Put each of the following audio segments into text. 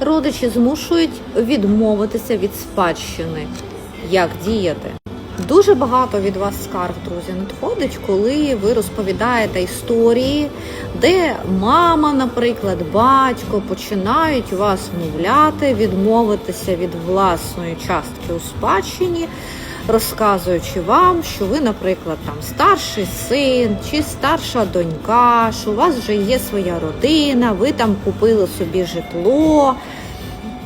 Родичі змушують відмовитися від спадщини. Як діяти? Дуже багато від вас скарг, друзі, надходить, коли ви розповідаєте історії, де мама, наприклад, батько починають вас мовляти, відмовитися від власної частки у спадщині, розказуючи вам, що ви, наприклад, там старший син чи старша донька, що у вас вже є своя родина, ви там купили собі житло.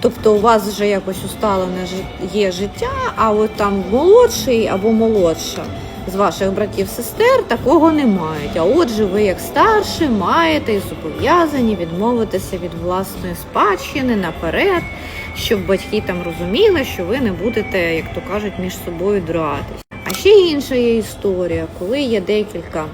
Тобто у вас вже якось усталене є життя, а от там молодший або молодша з ваших братів-сестер такого не мають. А отже, ви як старші, маєте і зобов'язані відмовитися від власної спадщини наперед, щоб батьки там розуміли, що ви не будете, як то кажуть, між собою дратись. А ще інша є історія, коли є декілька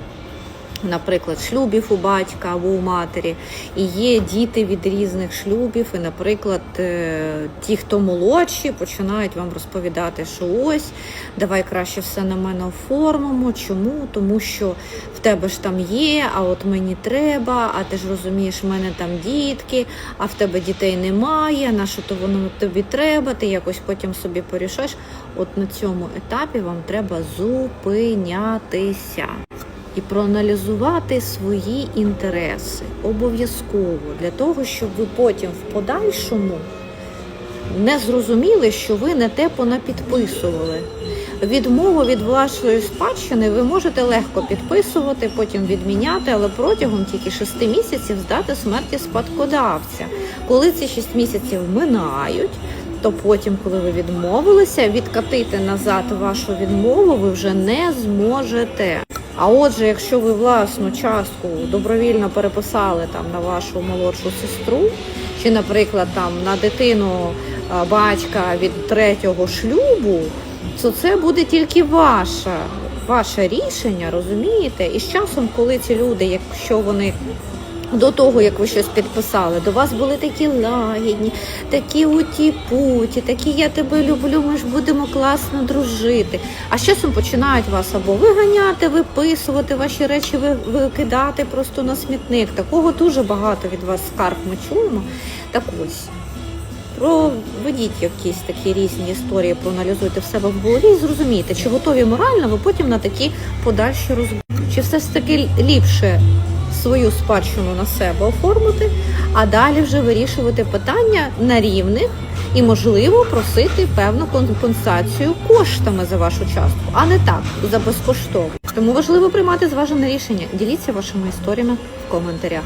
наприклад, шлюбів у батька або у матері, і є діти від різних шлюбів, і, наприклад, е, ті, хто молодші, починають вам розповідати, що ось давай краще все на мене оформимо. Чому? Тому що в тебе ж там є, а от мені треба, а ти ж розумієш, в мене там дітки, а в тебе дітей немає. На що то воно тобі треба? Ти якось потім собі порішаєш. От на цьому етапі вам треба зупинятися і проаналізувати свої інтереси обов'язково для того, щоб ви потім в подальшому не зрозуміли, що ви не те понапідписували. Відмову від вашої спадщини ви можете легко підписувати, потім відміняти, але протягом тільки 6 місяців здати смерті спадкодавця. Коли ці 6 місяців минають, то потім, коли ви відмовилися, відкатити назад вашу відмову ви вже не зможете. А отже, якщо ви власну частку добровільно переписали там на вашу молодшу сестру, чи, наприклад, там на дитину батька від третього шлюбу, то це буде тільки ваша, ваше рішення, розумієте? І з часом, коли ці люди, якщо вони до того, як ви щось підписали, до вас були такі лагідні, такі уті-путі, такі я тебе люблю, ми ж будемо класно дружити. А з часом починають вас або виганяти, виписувати ваші речі, викидати просто на смітник. Такого дуже багато від вас скарг ми чуємо. Так ось. Проведіть якісь такі різні історії, проаналізуйте в себе в голові і зрозумійте, чи готові морально ви потім на такі подальші розмови. Чи все ж таки ліпше свою спадщину на себе оформити, а далі вже вирішувати питання на рівних і, можливо, просити певну компенсацію коштами за вашу частку, а не так за безкоштовно. Тому важливо приймати зважене рішення. Діліться вашими історіями в коментарях.